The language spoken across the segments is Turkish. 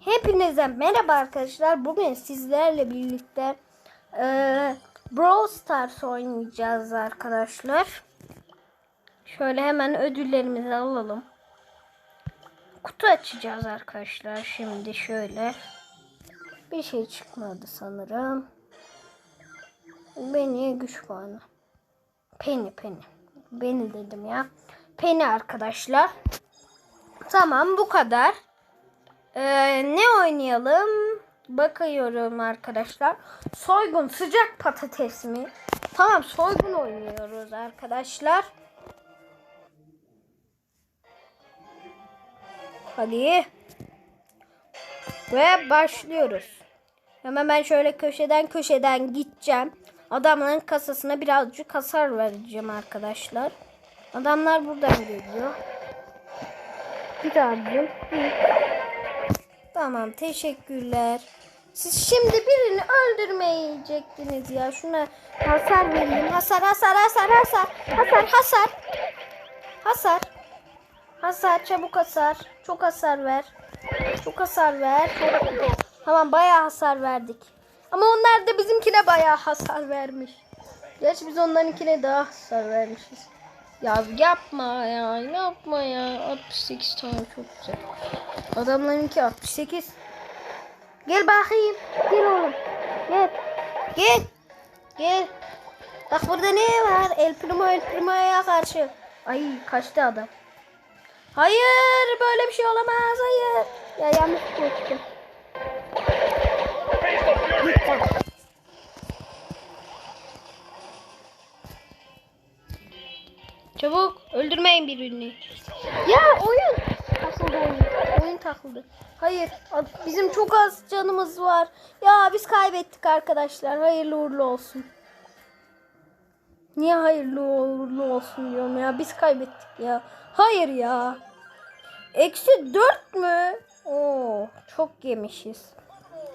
Hepinize merhaba arkadaşlar. Bugün sizlerle birlikte e, Brawl Stars oynayacağız arkadaşlar. Şöyle hemen ödüllerimizi alalım. Kutu açacağız arkadaşlar. Şimdi şöyle. Bir şey çıkmadı sanırım. Beni güç puanı. Penny Penny. Beni dedim ya. Penny arkadaşlar. Tamam bu kadar. Ee, ne oynayalım? Bakıyorum arkadaşlar. Soygun sıcak patates mi? Tamam soygun oynuyoruz arkadaşlar. Hadi. Ve başlıyoruz. Hemen ben şöyle köşeden köşeden gideceğim. Adamların kasasına birazcık hasar vereceğim arkadaşlar. Adamlar buradan geliyor. Birazcık. Tamam teşekkürler. Siz şimdi birini öldürmeyecektiniz ya. Şuna hasar vereyim. Hasar hasar hasar hasar. Hasar hasar. Hasar. Hasar çabuk hasar. Çok hasar ver. Çok hasar ver. Çok... Tamam bayağı hasar verdik. Ama onlar da bizimkine bayağı hasar vermiş. Gerçi biz onlarınkine daha hasar vermişiz. Ya yapma ya yapma ya. 68 tane çok güzel. Adamlarınki 68. Gel bakayım. Gel oğlum. Gel. Gel. Gel. Bak burada ne var? El Primo El Primo'ya karşı. Ay kaçtı adam. Hayır böyle bir şey olamaz. Hayır. Ya yanlış koştum. Lütfen. Çabuk öldürmeyin birbirini. Ya oyun takıldı oyun. Oyun takıldı. Hayır bizim çok az canımız var. Ya biz kaybettik arkadaşlar. Hayırlı uğurlu olsun. Niye hayırlı uğurlu olsun diyorum ya. Biz kaybettik ya. Hayır ya. Eksi dört mü? Oo, çok yemişiz.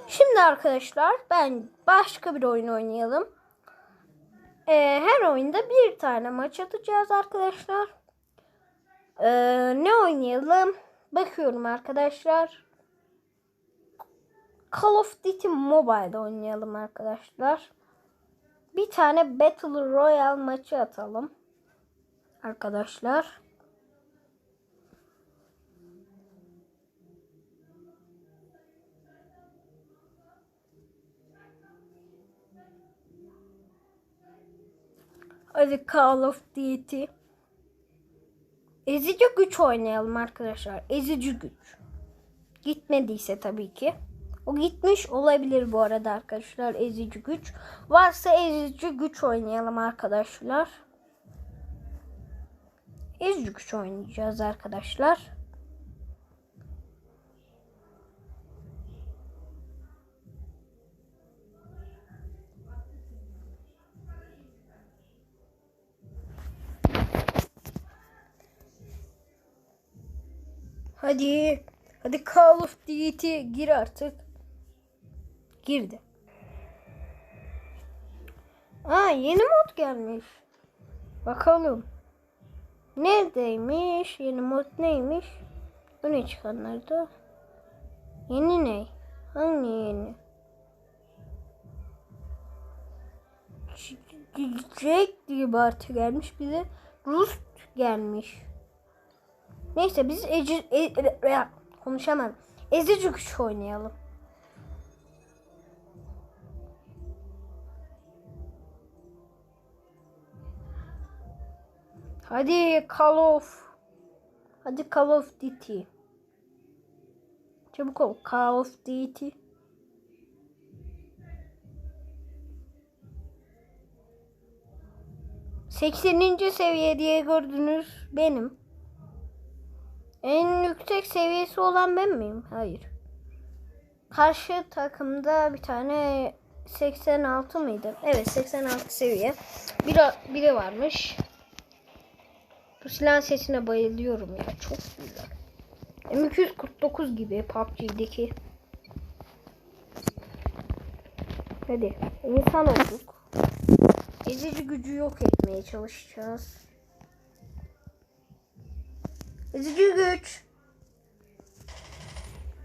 Şimdi arkadaşlar ben başka bir oyun oynayalım. Ee, her oyunda bir tane maç atacağız arkadaşlar. Ee, ne oynayalım? Bakıyorum arkadaşlar. Call of Duty Mobile oynayalım arkadaşlar. Bir tane Battle Royale maçı atalım. Arkadaşlar. Hadi Call of Duty. Ezici güç oynayalım arkadaşlar. Ezici güç. Gitmediyse tabii ki. O gitmiş olabilir bu arada arkadaşlar. Ezici güç. Varsa ezici güç oynayalım arkadaşlar. Ezici güç oynayacağız arkadaşlar. Hadi. Hadi Call of Duty gir artık. Girdi. Aa yeni mod gelmiş. Bakalım. Neredeymiş? Yeni mod neymiş? Öne çıkanlarda. Yeni ne? Hangi yeni? Jack diye bir artı gelmiş. Bize Rust gelmiş. Neyse biz eci, e, e, e, konuşamadım. Ezici güç oynayalım. Hadi Call of. Hadi Call of Duty. Çabuk ol. Call of Duty. Sekseninci seviye diye gördünüz benim. En yüksek seviyesi olan ben miyim? Hayır. Karşı takımda bir tane 86 mıydı? Evet 86 seviye. Biri, biri varmış. Bu silah sesine bayılıyorum ya. Çok güzel. M249 gibi PUBG'deki. Hadi. insan olduk. Ezici gücü yok etmeye çalışacağız. Ezici güç.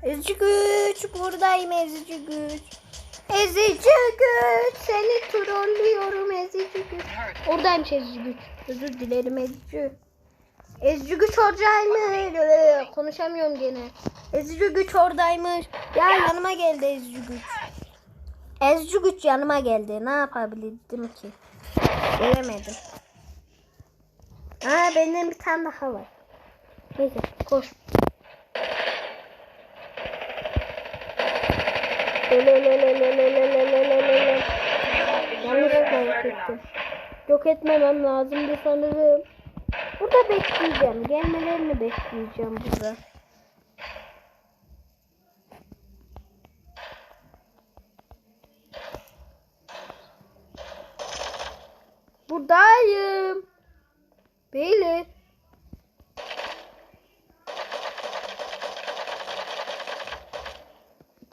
Ezici güç buradayım ezici güç. Ezici güç seni trollüyorum ezici güç. Oradaymış ezici güç. Özür dilerim ezici. Ezici güç oradaymış. Konuşamıyorum gene. Ezici güç oradaymış. Ya yanıma geldi ezici güç. Ezici güç yanıma geldi. Ne yapabilirdim ki? Gelemedim. Aa benden bir tane daha var. Neyse koş. Yanlışlıkla yok ettim. Yok etmemem lazımdı sanırım. Burada bekleyeceğim. Gelmelerini bekleyeceğim burada. Buradayım. Beyler.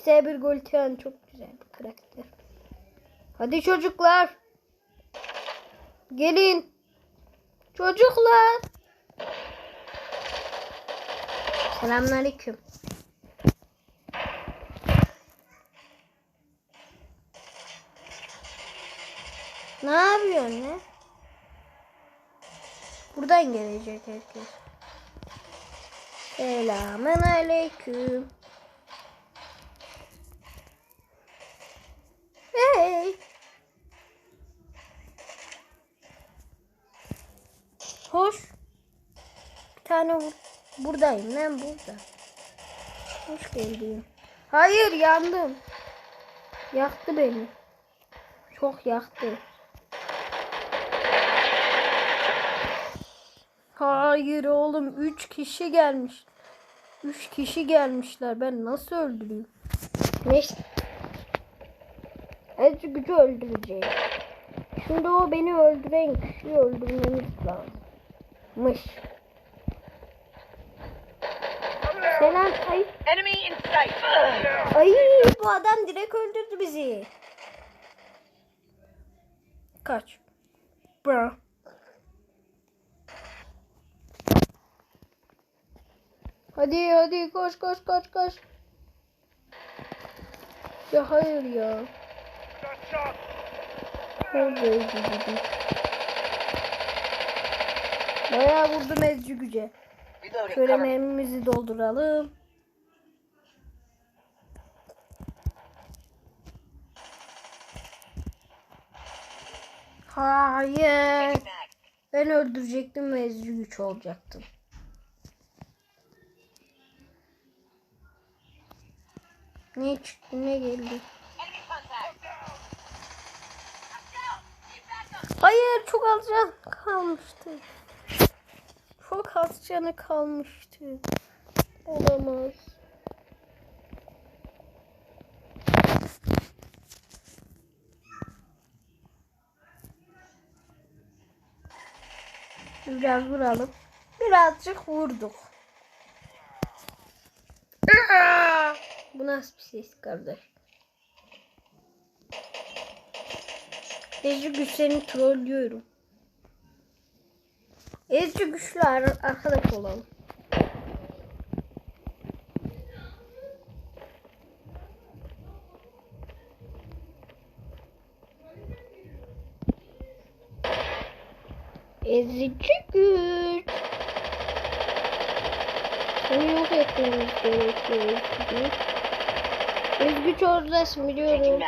T1 Goltian çok güzel bir karakter. Hadi çocuklar. Gelin. Çocuklar. Selamünaleyküm. Ne yapıyorsun ne? Buradan gelecek herkes. Selamun Hoş. Bir tane. Buradayım ben burada. Hoş geldin. Hayır yandım. Yaktı beni. Çok yaktı. Hayır oğlum 3 kişi gelmiş. 3 kişi gelmişler. Ben nasıl öldüreyim? Neyse. Ezgi gücü öldürecek. Şimdi o beni öldüren kişiyi öldürmemiz lazımmış. Selam. Ay, Enemy in sight. ay bu adam direkt öldürdü bizi. Kaç. Bra. Hadi hadi koş koş koş koş. Ya hayır ya. Orada gücü. Bayağı vurdum ezgi güce. Şöyle mermimizi dolduralım. Hayır. Ben öldürecektim ve ezgi güç olacaktım. Ne çıktı ne geldi? Hayır çok az can kalmıştı. Çok az canı kalmıştı. Olamaz. Biraz vuralım. Birazcık vurduk. Bu nasıl bir ses kardeş? Ezgi güçlerini trollüyorum. Ezgi güçlü ar- arkadaş olalım. Ezici güç. Seni yok etmemiz gerekiyor Ezgi güç. Oradasın biliyorum.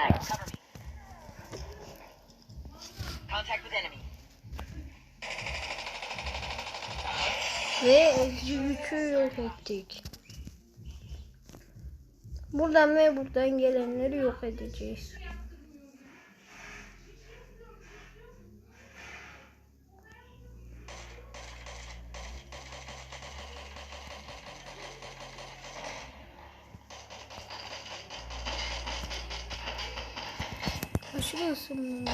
Ve gücü yok ettik. Buradan ve buradan gelenleri yok edeceğiz. Aşırı ısındım.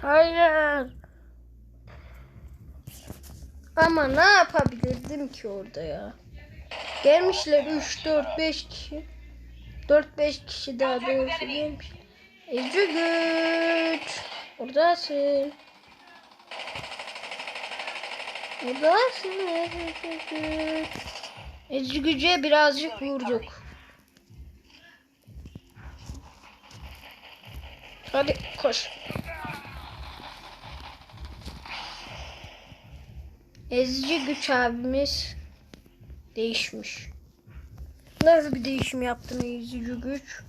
Hayır. Ama ne yapabilirdim ki orada ya? Gelmişler 3 4 5 kişi. 4 5 kişi daha doğrusu gelmiş. Ece güç. Oradasın. Oradasın Ece güce birazcık vurduk. Hadi koş. Ezici güç abimiz değişmiş. Nasıl bir değişim yaptın ezici güç?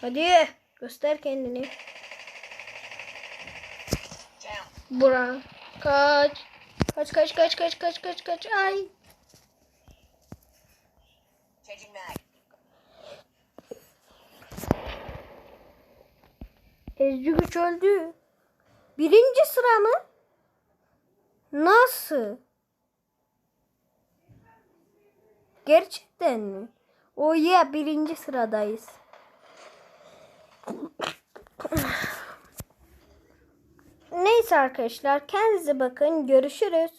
Hadi göster kendini. Bura. Kaç. Kaç kaç kaç kaç kaç kaç kaç. Ay. Ezci güç öldü. Birinci sıra mı? Nasıl? Gerçekten mi? O ya birinci sıradayız. Neyse arkadaşlar kendinize bakın görüşürüz.